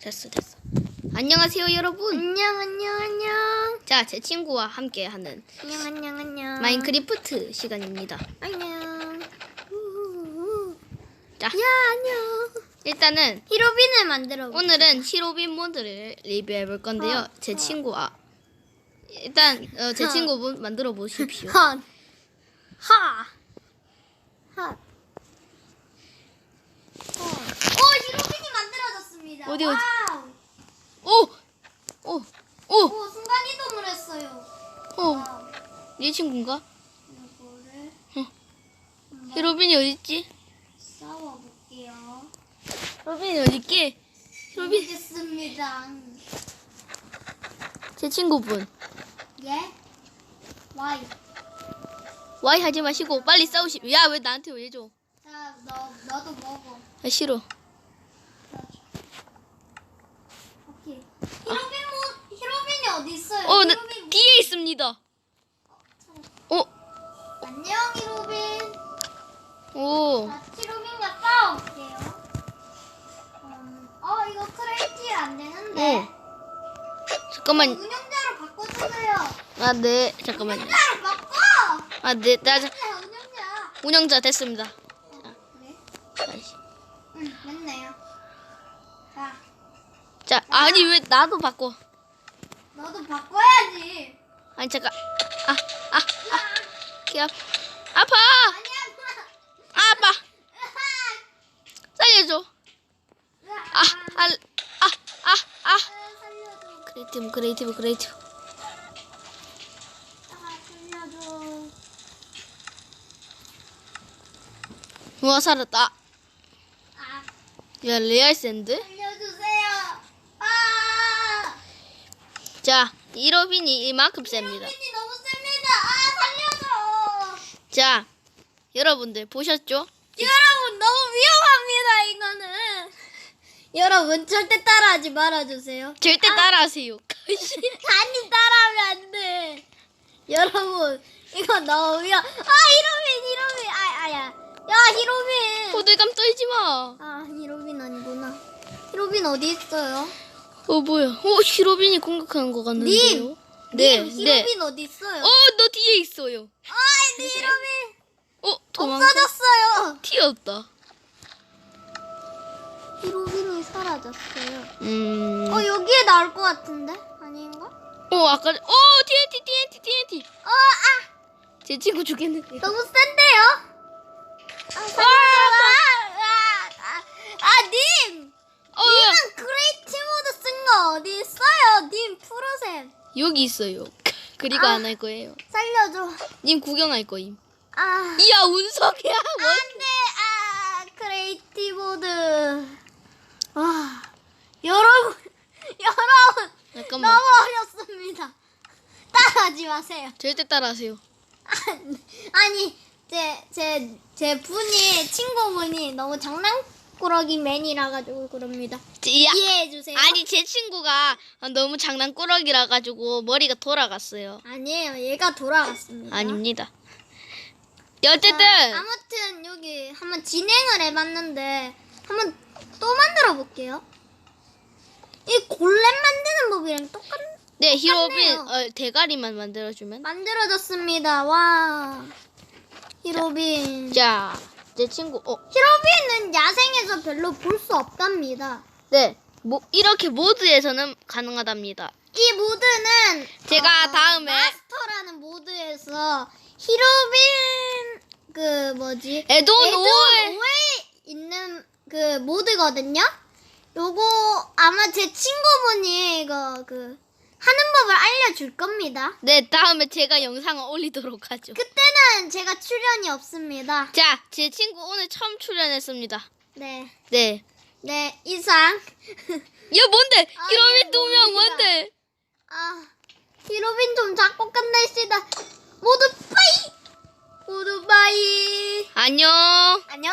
됐어 됐어. 안녕하세요 여러분. 안녕 안녕 안녕 자 제 친구와 함께 하는 안녕 안녕 안녕 마인크래프트 시간입니다. 안녕 우우우. 자 야 안녕 일단은 히로빈을 만들어 오늘은 히로빈 모드를 리뷰해 볼 건데요. 어, 제 어. 친구와 일단 어, 제 어. 친구분 만들어 보십시오. 헛. 하. 하. 어. 오, 히로빈이 만들 어디, 어디? 오! 오! 오! 오, 순간 이동을 했어요. 오! 와우. 네 친구인가? 이거를 히로빈이 어딨지? 싸워 볼게요. 히로빈이 어딨게? 히로빈 모르겠습니다. 제 친구분 예? 와이. 와이 하지 마시고 빨리 싸우시. 야왜 나한테 왜 줘? 자, 너 너도 먹어. 아 싫어. 오케이. 히로빈 뭐 히로빈이 어디 있어요? 어 나, 히로빈 뭐- 뒤에 있습니다. 어? 안녕 히로빈. 오. 자, 히로빈과 싸워볼게요. 음, 어 이거 크레이티 안 되는데. 어. 잠깐만. 운영자로 바꿔주세요. 아 네. 잠깐만요. 운영자로 바꿔. 아 네. 나 자- 네, 운영자. 운영자 됐습니다. 어, 그래? 다시. 응, 맞네요. 자, 자 아니 왜 나도 바꿔? 너도 바꿔야지. 아니 잠깐. 아 아. 아. 귀 아파. 아파. 아, 아파. 살려줘. 아, 아, 아, 아, 아. 크리에이티브. 아, 살려줘. 우와, 살았다. 아, 야, 레알 샌드? 살려주세요. 아, 자, 이로빈이 이만큼 셉니다. 빈이 너무 셉니다. 아, 살려줘. 자, 여러분들 보셨죠? 여러분 너무 위험합니다 이거는. 여러분 절대 따라하지 말아주세요. 절대 따라하세요. 단이 따라하면 안 돼. 여러분 이거 너무 위험. 아 히로빈 히로빈 아 아야. 야 히로빈. 호들감 떨지 마. 아 히로빈 아니구나. 히로빈 어디 있어요? 어, 뭐야. 어, 히로빈이 공격하는 것 같는데요? 님! 네, 님, 네. 히로빈 어디 있어요? 어, 너 뒤에 있어요. 아이 히로빈 어, 도망가. 없어졌어요. 튀었다. 히로빈이 사라졌어요. 음. 어 여기에 나올 것 같은데 아닌가? 어, 아까, 어, TNT, TNT, TNT. 어 아. 제 친구 죽겠는데. 너무 센데요 아, 아, 님! 어, 님은 그레이티 모드 쓴 거 어디 있어요? 님 프로셈. 여기 있어요. 그리고 아. 안할 거예요. 살려줘. 님 구경할 거임. 아. 이야 운석이야. 뭐? 안 돼. 아, 크레이티 모드. 아. 여러분. 여러분. 잠깐만. 너무 어렵습니다. 따라하지 마세요. 절대 따라하세요. 아니, 제, 제, 제 분이, 친구분이 너무 장난 꾸러기 맨이라 가지고 그럽니다. 야, 이해해 주세요. 아니 제 친구가 너무 장난꾸러기라 가지고 머리가 돌아갔어요. 아니에요. 얘가 돌아갔습니다. 아닙니다. 자, 어쨌든 아무튼 여기 한번 진행을 해봤는데 한번 또 만들어 볼게요. 이 골렘 만드는 법이랑 똑같 네 히로빈. 어, 대가리만 만들어주면 만들어졌습니다. 와 히로빈. 자제 친구 어 히로빈은 야생에서 별로 볼 수 없답니다. 네. 뭐 이렇게 모드에서는 가능하답니다. 이 모드는 제가 어, 다음에 마스터라는 모드에서 히로빈 그 뭐지 에돈 에돈 5에 5에 있는 그 모드거든요. 요거 아마 제 친구분이 이거 그 하는 법을 알려줄 겁니다. 네 다음에 제가 영상을 올리도록 하죠. 그때는 제가 출연이 없습니다. 자 제 친구 오늘 처음 출연했습니다. 네, 네. 네 이상. 야 뭔데? 아, 히로빈 예, 두명 뭡니다. 뭔데? 아 히로빈 좀 잡고 끝냅시다. 모두 빠이. 모두 빠이. 안녕. 안녕.